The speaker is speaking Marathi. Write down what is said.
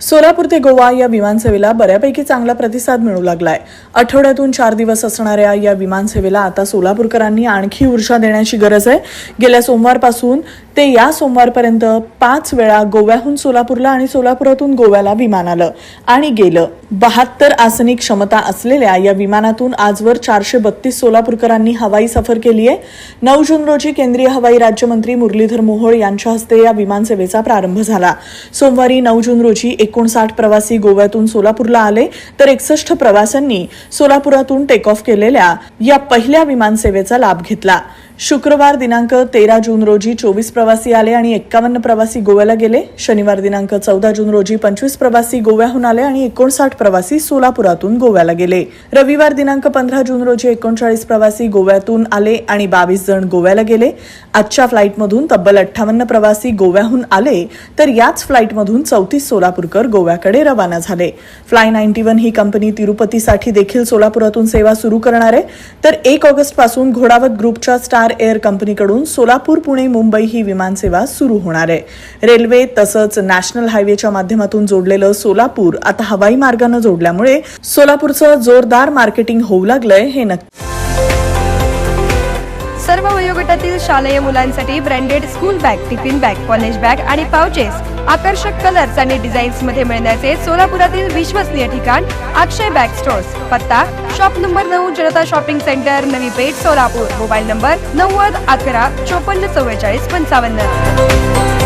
सोलापूर ते गोवा या विमानसेवेला बऱ्यापैकी चांगला प्रतिसाद मिळू लागलाय. आठवड्यातून चार दिवस असणाऱ्या या विमानसेवेला आता सोलापूरकरांनी आणखी ऊर्जा देण्याची गरज आहे. गेल्या सोमवारपासून ते या सोमवारपर्यंत पाच वेळा गोव्याहून सोलापूरला आणि सोलापुरातून गोव्याला विमान आलं आणि गेलं. बहात्तर आसनी क्षमता असलेल्या या विमानातून आजवर चारशे बत्तीस सोलापूरकरांनी हवाई सफर केली आहे. नऊ जून रोजी केंद्रीय हवाई राज्यमंत्री मुरलीधर मोहोळ यांच्या हस्ते या विमानसेवेचा प्रारंभ झाला. सोमवारी नऊ जून रोजी एकोणसाठ प्रवासी गोव्यातून सोलापूरला आले तर एकसष्ट प्रवाशांनी सोलापुरातून टेक ऑफ केलेल्या या पहिल्या विमानसेवेचा लाभ घेतला. शुक्रवार दिनांक तेरा जून रोजी चोवीस प्रवासी आले आणि एक्कावन्न प्रवासी गोव्याला गेले. शनिवार दिनांक चौदा जून रोजी पंचवीस प्रवासी गोव्याहून आले आणि एकोणसाठ प्रवासी सोलापुरातून गोव्याला गेले. रविवार दिनांक पंधरा जून रोजी एकोणचाळीस प्रवासी गोव्यातून आले आणि बावीस जण गोव्याला गेले. आजच्या फ्लाईटमधून तब्बल अठ्ठावन्न प्रवासी गोव्याहून आले तर याच फ्लाईटमधून चौतीस सोलापूरकर गोव्याकडे रवाना झाले. फ्लाय नाईन्टी वन ही कंपनी तिरुपतीसाठी देखील सोलापुरातून सेवा सुरू करणार आहे. तर एक ऑगस्टपासून घोडावत ग्रुपच्या स्टार स्टार एअर कंपनीकडून सोलापूर पुणे मुंबई ही विमानसेवा सुरू होणार आहे. रेल्वे तसंच नॅशनल हायवेच्या माध्यमातून जोडलेलं सोलापूर आता हवाई मार्गानं जोडल्यामुळे सोलापूरचं जोरदार मार्केटिंग होऊ लागलंय हे नक्की सर्व वयोगटातील शालेय मुलांसाठी branded school bag tiffin bag college bag आणि पाउचेस आकर्षक कलर्स आणि डिझाईन्समध्ये मिळण्याचे सोलापुरातील विश्वसनीय ठिकाण अक्षय बॅग स्टोर्स पत्ता शॉप नंबर नऊ Janata shopping centre Navi Peth Solapur. Mobile number नव्वद अकरा चोपन्न चव्वेचाळीस पंचावन्न.